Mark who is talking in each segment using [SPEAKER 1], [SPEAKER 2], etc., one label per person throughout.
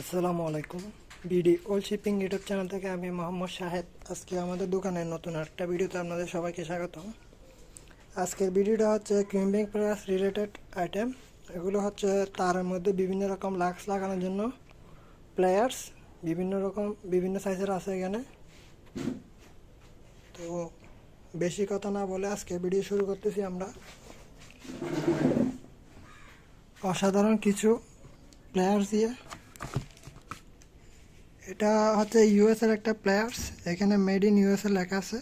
[SPEAKER 1] আসসালামু আলাইকুম। বিডি ওল শিপিং ইউটিউব চ্যানেল থেকে আমি মোহাম্মদ শাহেদ। আজকে আমাদের দোকানের নতুন একটা ভিডিওতে আপনাদের সবাইকে স্বাগতম। আজকের ভিডিওটা হচ্ছে ক্রিম্বিং প্লাস রিলেটেড আইটেম। এগুলো হচ্ছে তার মধ্যে বিভিন্ন রকম লাক্স লাগানোর জন্য প্লেয়ার্স, বিভিন্ন রকম, বিভিন্ন সাইজের আছে এখানে। তো বেশি কথা না বলে আজকে ভিডিও শুরু করতেছি আমরা। অসাধারণ কিছু প্লেয়ার্স দিয়ে। এটা হচ্ছে ইউএস এর একটা প্লেয়ার্স এখানে মেড ইন ইউএস এ লেখা আছে।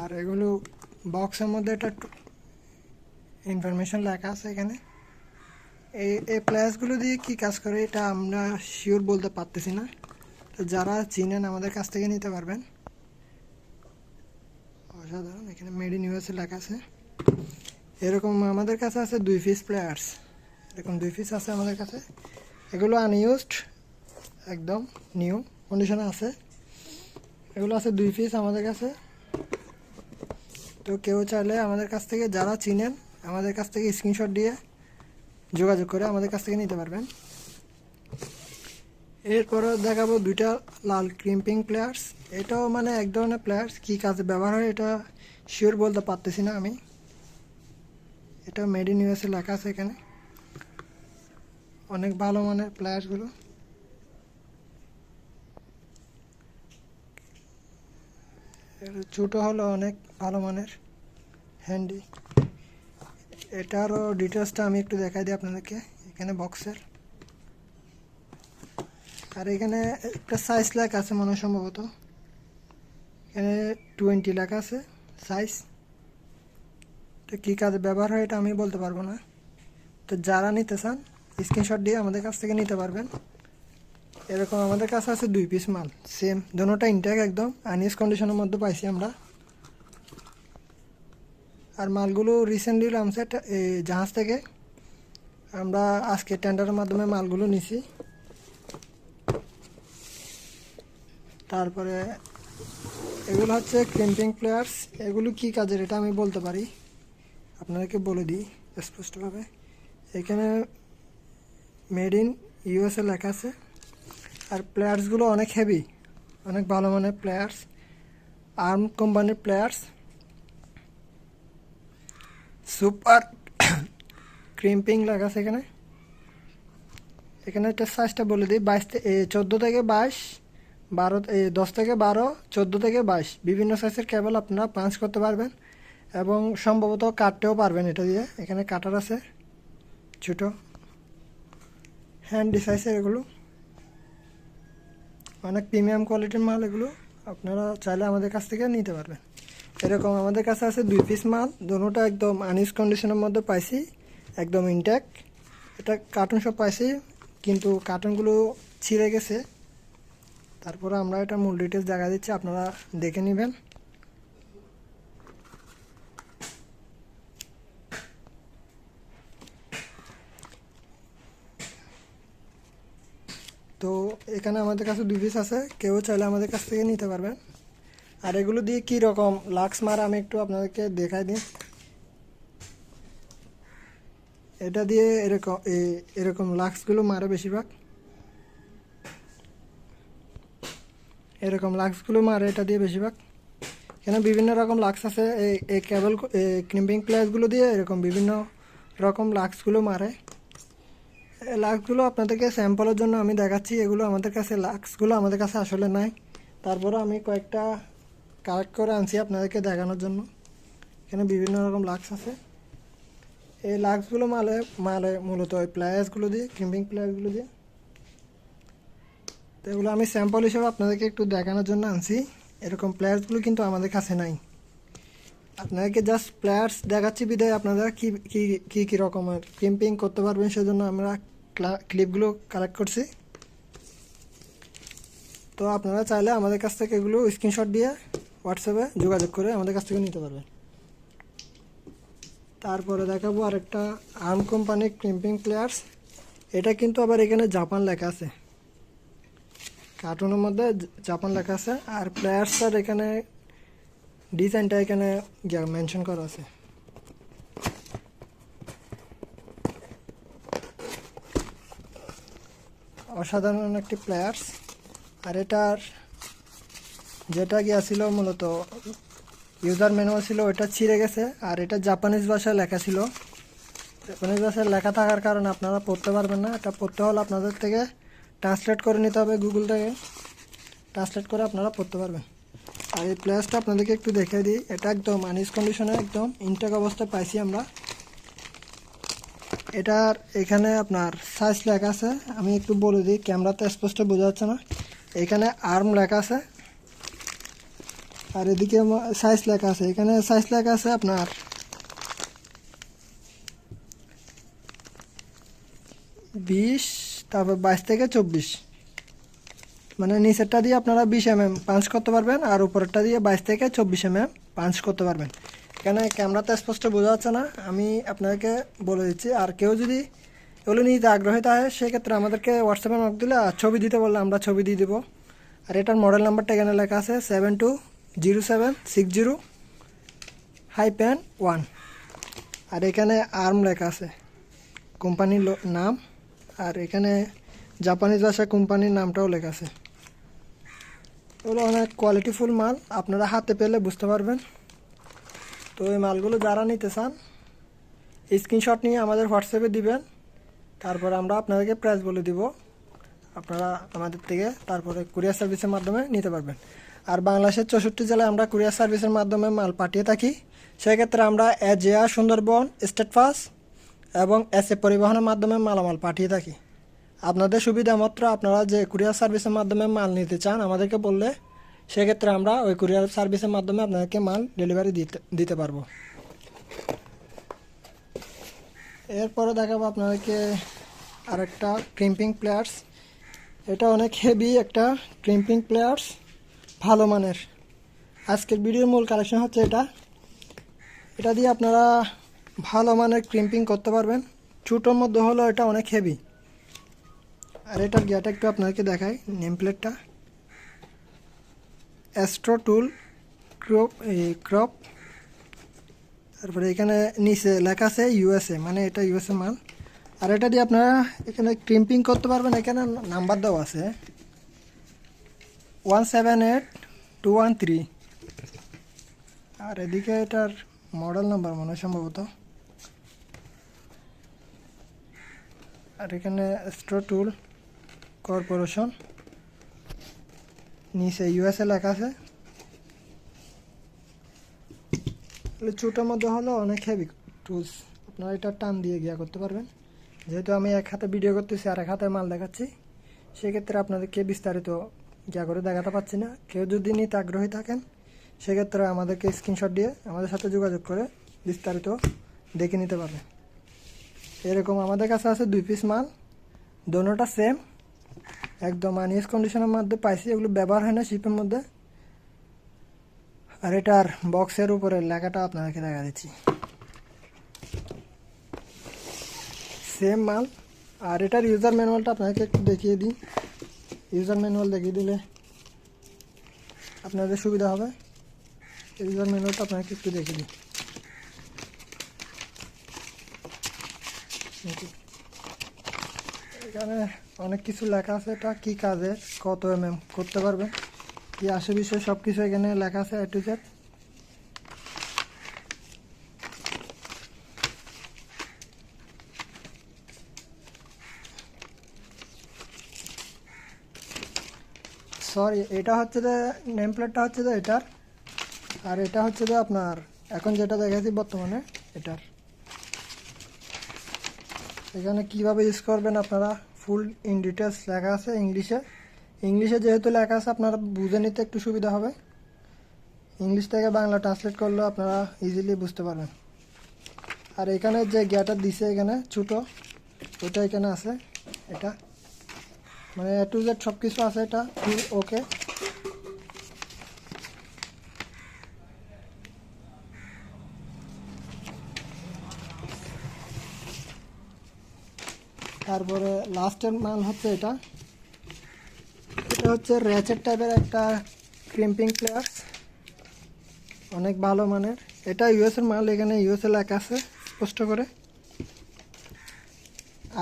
[SPEAKER 1] আর এগুলো বক্সের মধ্যে একটা ইনফরমেশন লেখা আছে এখানে। এই এই প্লেয়ার্সগুলো দিয়ে কি কাজ করে এটা আমরা শিওর বলতে পারতেছি না। তো যারা চিনেন আমাদের কাছ থেকে নিতে পারবেন। অসাধারণ, এখানে মেড ইন ইউএস এ লেখা আছে। এরকম আমাদের কাছে আছে দুই পিস প্লেয়ার্স এরকম দুই পিস আছে আমাদের কাছে। এগুলো আনইউজড একদম নিউ কন্ডিশনে আছে। এগুলো আছে দুই পিস আমাদের কাছে। তো কেউ চাইলে আমাদের কাছ থেকে যারা চিনেন, আমাদের কাছ থেকে স্ক্রিনশট দিয়ে যোগাযোগ করে আমাদের কাছ থেকে নিতে পারবেন। এরপরে দেখাবো দুইটা লাল ক্রিম্পিং প্লেয়ার্স এটাও মানে এক ধরনের প্লেয়ার্স কী কাজে ব্যবহার হয় এটা শিওর বলতে পারতেছি না আমি। এটা মেড ইন ইউএসএ লেখা আছে এখানে। অনেক ভালো মানের প্লেয়ার্সগুলো ছোটো হলো অনেক ভালো মানের হ্যান্ডি। এটারও ডিটেলসটা আমি একটু দেখাই দিই আপনাদেরকে, এখানে বক্সের। আর এখানে একটা সাইজ লেখা আছে মনে সম্ভবত। এখানে টোয়েন্টি লেখা আছে সাইজ। তো কী কাজে ব্যবহার হয় এটা আমি বলতে পারব না। তো যারা নিতে চান স্ক্রিনশট দিয়ে আমাদের কাছ থেকে নিতে পারবেন। এরকম আমাদের কাছে আছে দুই পিস মাল সেম দোনোটা ইনটেক একদম আনইউজ কন্ডিশনের মধ্যে পাইছি আমরা। আর মালগুলো রিসেন্টলি নামছে জাহাজ থেকে। আমরা আজকে টেন্ডারের মাধ্যমে মালগুলো নিছি। তারপরে এগুলো হচ্ছে ক্রিম্পিং প্লেয়ার্স এগুলো কি কাজের এটা আমি বলতে পারি। আপনাদেরকে বলে দিই স্পষ্টভাবে। এখানে মেড ইন ইউএসএ লেখা আছে। আর প্লেয়ার্সগুলো অনেক হেভি অনেক ভালো মানের প্লেয়ার্স আর্ম কোম্পানির প্লেয়ার্স সুপার ক্রিম্পিং লেখা আছে এখানে। এখানে একটা সাইজটা বলে দিই, বাইশ চোদ্দ থেকে বাইশ, বারো দশ থেকে বারো, চোদ্দ থেকে বাইশ। বিভিন্ন সাইজের কেবল আপনারা পাঞ্চ করতে পারবেন এবং সম্ভবত কাটতেও পারবেন এটা দিয়ে। এখানে কাটার আছে, ছোটো। হ্যান্ডি সাইজের এগুলো। অনেক প্রিমিয়াম কোয়ালিটির মাল এগুলো আপনারা চাইলে আমাদের কাছ থেকে নিতে পারবেন। এরকম আমাদের কাছে আছে দুই পিস মাল, দুটোটা একদম আনইউজ কন্ডিশনের মধ্যে পাইছি, একদম ইনট্যাক্ট এটা কার্টুন সব পাইছি, কিন্তু কার্টুনগুলো ছিঁড়ে গেছে। তারপরে আমরা এটা মূল ডিটেলস দেখা দিচ্ছি, আপনারা দেখে নেবেন। তো এখানে আমাদের কাছে দুই পিস আছে। কেউ চাইলে আমাদের কাছ থেকে নিতে পারবেন। আর এগুলো দিয়ে কী রকম? লাক্স মার আমি একটু আপনাদেরকে দেখাই দিই। এটা দিয়ে এরকম এরকম লাক্সগুলো মারে বেশিরভাগ। এরকম লাক্সগুলো মারে এটা দিয়ে বেশিরভাগ। এখানে বিভিন্ন রকম লাক্স আছে। এই কেবল ক্রিম্পিং প্লেয়ার্সগুলো দিয়ে এরকম বিভিন্ন রকম লাক্সগুলো মারে। লাক্সগুলো আপনাদেরকে স্যাম্পলের জন্য আমি দেখাচ্ছি, এগুলো আমাদের কাছে লাক্সগুলো আমাদের কাছে আসলে নাই। তারপরে আমি কয়েকটা কালেক্ট করে আনছি আপনাদেরকে দেখানোর জন্য। এখানে বিভিন্ন রকম লাক্স আছে। এই লাক্সগুলো মালে মালে মূলত ওই প্লেয়ার্সগুলো দিয়ে ক্রিম্পিং প্লেয়ার্সগুলো দিয়ে। তো এগুলো আমি স্যাম্পল হিসেবে আপনাদেরকে একটু দেখানোর জন্য আনছি। এরকম প্লেয়ার্সগুলো কিন্তু আমাদের কাছে নাই। আপনাদেরকে জাস্ট প্লেয়ার্স দেখাচ্ছি বিদায় আপনারা, কী কী কী রকমের ক্রিম্পিং করতে পারবেন সেজন্য আমরা ক্লিপগুলো কালেক্ট করছি। তো আপনারা চাইলে আমাদের কাছ থেকে এগুলো স্ক্রিনশট দিয়ে হোয়াটসঅ্যাপে যোগাযোগ করে আমাদের কাছ থেকে নিতে পারবেন। তারপরে দেখাবো আরেকটা আর্ম কোম্পানির ক্রিম্পিং প্লেয়ার্স এটা কিন্তু আবার এখানে জাপান লেখা আছে। কার্টুনের মধ্যে জাপান লেখা আছে। আর প্লেয়ার্সটার এখানে ডিজাইনটা এখানে মেনশন করা আছে? অসাধারণ একটি প্লেয়ার্স আর এটার যেটা গিয়া ছিল মূলত ইউজার মেনু ছিল ওটা ছিঁড়ে গেছে। আর এটা জাপানিজ ভাষায় লেখা ছিল। জাপানিজ ভাষায় লেখা থাকার কারণে আপনারা পড়তে পারবেন না। এটা পড়তে হলে আপনাদের থেকে ট্রান্সলেট করে নিতে হবে গুগল থেকে। ট্রান্সলেট করে আপনারা পড়তে পারবেন। আর এই প্লেয়ার্সটা আপনাদেরকে একটু দেখিয়ে দিই। এটা একদম আনিস কন্ডিশনে একদম ইনটেক অবস্থায় পাইছি আমরা। এটার এখানে আপনার সাইজ লেখা আছে। আমি একটু বলে দিই ক্যামেরাতে স্পষ্ট বোঝা যাচ্ছে না। এখানে আর্ম লেখা আছে। আর এদিকে সাইজ লেখা আছে। এখানে সাইজ লেখা আছে আপনার বিশ, তারপর বাইশ থেকে চব্বিশ। মানে নিচেরটা দিয়ে আপনারা বিশ এম এম পাঞ্চ করতে পারবেন আর উপরেরটা দিয়ে বাইশ থেকে চব্বিশ এম এম পাঞ্চ করতে পারবেন। এখানে ক্যামেরাতে স্পষ্ট বোঝা যাচ্ছে না। আমি আপনাদেরকে বলে দিচ্ছি, আর কেউ যদি এগুলো নিতে আগ্রহী থাকে, সেক্ষেত্রে আমাদেরকে হোয়াটসঅ্যাপে নক দিলে, আর ছবি দিতে বললে আমরা ছবি দিয়ে দেবো। আর এটার মডেল নাম্বারটা এখানে লেখা আছে seven two zero seven six zero hyphen one আর এখানে আর্ম লেখা আছে কোম্পানির নাম। আর এখানে জাপানিজ ভাষা কোম্পানির নামটাও লেখা আছে। এগুলো অনেক কোয়ালিটিফুল মাল। আপনারা হাতে পেলে বুঝতে পারবেন। তো এই মালগুলো যারা নিতে চান স্ক্রিনশট নিয়ে আমাদের হোয়াটসঅ্যাপে দিবেন। তারপর আমরা আপনাদেরকে প্রাইস বলে দিব। আপনারা আমাদের থেকে তারপরে কুরিয়ার সার্ভিসের মাধ্যমে নিতে পারবেন। আর বাংলাদেশের চৌষট্টি জেলায় আমরা কুরিয়ার সার্ভিসের মাধ্যমে মাল পাঠিয়ে থাকি। সেক্ষেত্রে আমরা এজেয়া, সুন্দরবন স্টেট ফাস এবং এস এ পরিবহনের মাধ্যমে মালামাল পাঠিয়ে থাকি। আপনাদের সুবিধা মাত্র আপনারা যে কুরিয়ার সার্ভিসের মাধ্যমে মাল নিতে চান, আমাদেরকে বললে সেক্ষেত্রে আমরা ওই কুরিয়ার সার্ভিসের মাধ্যমে আপনাদেরকে মাল ডেলিভারি দিতে দিতে পারব। এরপরে দেখাবো আপনাদেরকে আরেকটা ক্রিম্পিং প্লেয়ার্স এটা অনেক হেভি একটা ক্রিম্পিং প্লেয়ার্স ভালো মানের। আজকের ভিডিওর মূল কালেকশন হচ্ছে এটা। এটা দিয়ে আপনারা ভালো মানের ক্রিম্পিং করতে পারবেন। ছোটোর মধ্যে হলো এটা অনেক হেভি আর এটার গিয়াটা একটু আপনাদেরকে দেখাই নেম প্লেটটা অ্যাস্ট্রো টুল ক্রপ ক্রপ তারপরে এখানে নিচে লেখা আছে ইউএসএ মানে এটা ইউএসএ মাল। আর এটা দিয়ে আপনারা এখানে ক্রিম্পিং করতে পারবেন, এখানে নাম্বার দেওয়া আছে। One seven eight two one three আর এদিকে এটার মডেল নাম্বার মনে হয় সম্ভবত। আর এখানে স্ট্রো টুল কর্পোরেশন নিচে ইউএসএ লেখা আছে ছোটোর মধ্যে হলো অনেক হেভি টুলস আপনারা এটা টান দিয়ে গিয়া করতে পারবেন যেহেতু আমি এক হাতে ভিডিও করতেছি আর এক হাতে মাল দেখাচ্ছি সেক্ষেত্রে আপনাদেরকে বিস্তারিত গিয়া করে দেখাতে পাচ্ছি না কেউ যদি নিতে আগ্রহী থাকেন সেক্ষেত্রে আমাদেরকে স্ক্রিনশট দিয়ে আমাদের সাথে যোগাযোগ করে বিস্তারিত দেখে নিতে পারবেন এরকম আমাদের কাছে আছে দুই পিস মাল দোনোটা সেম একদম আনিয়াস কন্ডিশনের মধ্যে পাইছি, এগুলো ব্যবহার হয় না শিপের মধ্যে। আর এটার বক্সের উপরে লেখাটা আপনাদেরকে দেখা দিচ্ছি। সেম মাল। আর এটার ইউজার ম্যানুয়ালটা আপনাকে একটু দেখিয়ে দিই। ইউজার ম্যানুয়াল দেখিয়ে দিলে আপনাদের সুবিধা হবে। ইউজার ম্যানুয়ালটা আপনাকে একটু দেখিয়ে দিই. এখানে অনেক কিছু লেখা আছে, এটা কি কাজে কত এম এম করতে পারবে? কি আসে বিষয়ে? সব কিছু এখানে লেখা আছে এ টু জেড সরি এটা হচ্ছে যে নেম প্লেটটা হচ্ছে যে এটার, আর এটা হচ্ছে যে আপনার, এখন যেটা দেখাচ্ছি বর্তমানে, এটার। এখানে কীভাবে ইউজ করবেন আপনারা? ফুল ইন ডিটেলস লেখা আছে ইংলিশে ইংলিশে যেহেতু লেখা আছে, আপনারা বুঝে নিতে একটু সুবিধা হবে। ইংলিশ থেকে বাংলা ট্রান্সলেট করলে আপনারা ইজিলি বুঝতে পারবেন। আর এখানে যে গ্যাটার দিছে এখানে, ছোটো ওটা এখানে আছে। এটা মানে এ টু জেড সব কিছু আছে, এটা ফুল ওকে তারপরে লাস্টের মাল হচ্ছে এটা। এটা হচ্ছে র্যাচের টাইপের একটা ক্রিম্পিং প্লেয়ার্স অনেক ভালো মানের। এটা ইউএসের মাল, এখানে ইউএসএ লেখা আছে স্পষ্ট করে।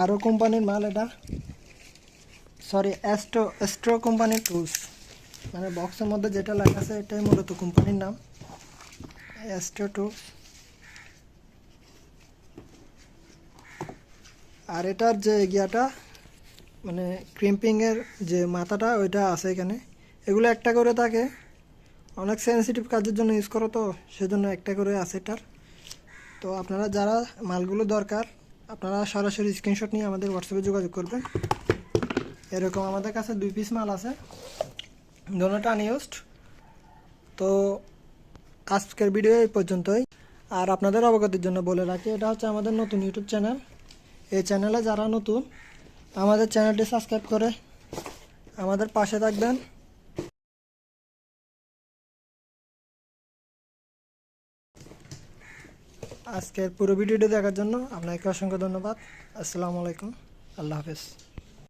[SPEAKER 1] আরও কোম্পানির মাল এটা। সরি অ্যাস্ট্রো অ্যাস্ট্রো কোম্পানির টুলস মানে বক্সের মধ্যে যেটা লেখা আছে, এটাই মূলত কোম্পানির নাম। অ্যাস্ট্রো টুলস আর এটার যে গিয়াটা মানে ক্রিম্পিংয়ের যে মাথাটা, ওইটা আছে এখানে। এগুলো একটা করে থাকে। অনেক সেন্সিটিভ কাজের জন্য ইউজ করো তো, সেজন্য একটা করে আছে এটার। তো আপনারা যারা মালগুলো দরকার, আপনারা সরাসরি স্ক্রিনশট নিয়ে আমাদের হোয়াটসঅ্যাপে যোগাযোগ করবেন। এরকম আমাদের কাছে দুই পিস মাল আছে, দোনোটা আনইউজড তো আজকের ভিডিও এই পর্যন্তই। আর আপনাদের অবগতির জন্য বলে রাখি, এটা হচ্ছে আমাদের নতুন ইউটিউব চ্যানেল এই চ্যানেলে যারা নতুন, আমাদের চ্যানেলটি সাবস্ক্রাইব করে আমাদের পাশে থাকবেন। আজকের পুরো ভিডিওটি দেখার জন্য আপনাকে অসংখ্য ধন্যবাদ। আসসালামু আলাইকুম। আল্লাহ হাফেজ।